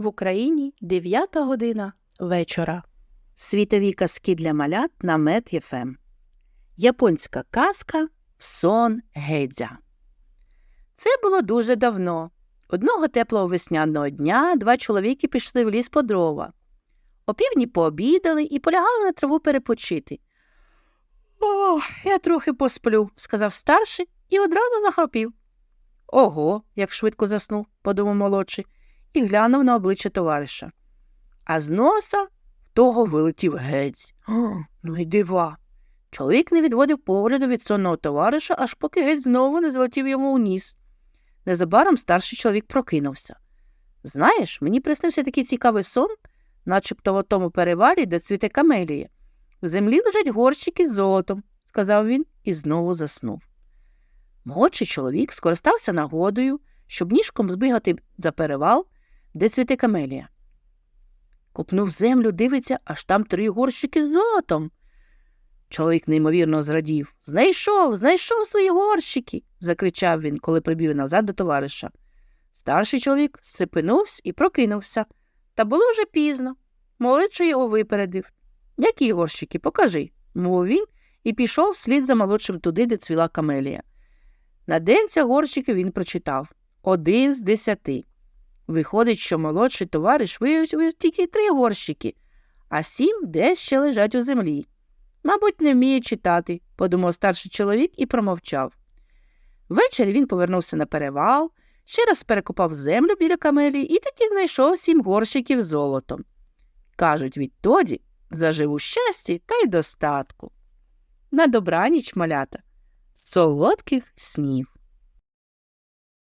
В Україні 9 година вечора. Світові казки для малят на ЄФМ. Японська казка Сон Гедзя. Це було дуже давно. Одного теплого весняного дня два чоловіки пішли в ліс по дрова. Опівдні пообідали і полягали на траву перепочити. О, я трохи посплю, сказав старший і одразу захропів. Ого, як швидко заснув, подумав молодший, і глянув на обличчя товариша. А з носа в того вилетів гець. Ну й дива. Чоловік не відводив погляду від сонного товариша, аж поки геть знову не залетів йому у ніс. Незабаром старший чоловік прокинувся. Знаєш, мені приснився такий цікавий сон, начебто в тому перевалі, де цвіте камелія. В землі лежать горщики з золотом, сказав він і знову заснув. Молодший чоловік скористався нагодою, щоб ніжком збігати за перевал, де цвіте камелія. Копнув землю, дивиться, аж там три горщики з золотом. Чоловік неймовірно зрадів. Знайшов, знайшов свої горщики. закричав він, коли прибіг назад до товариша. Старший чоловік сипинувся і прокинувся. Та було вже пізно. Молодший його випередив. Які горщики? Покажи, мовив він і пішов вслід за молодшим туди, де цвіла камелія. На денця горщики він прочитав один з десяти. Виходить, що молодший товариш виявив тільки три горщики, а сім десь ще лежать у землі. Мабуть, не вміє читати, подумав старший чоловік і промовчав. Ввечері він повернувся на перевал, ще раз перекопав землю біля камелії і таки знайшов сім горщиків золотом. Кажуть, відтоді зажив у щасті та й достатку. На добраніч, малята, солодких снів.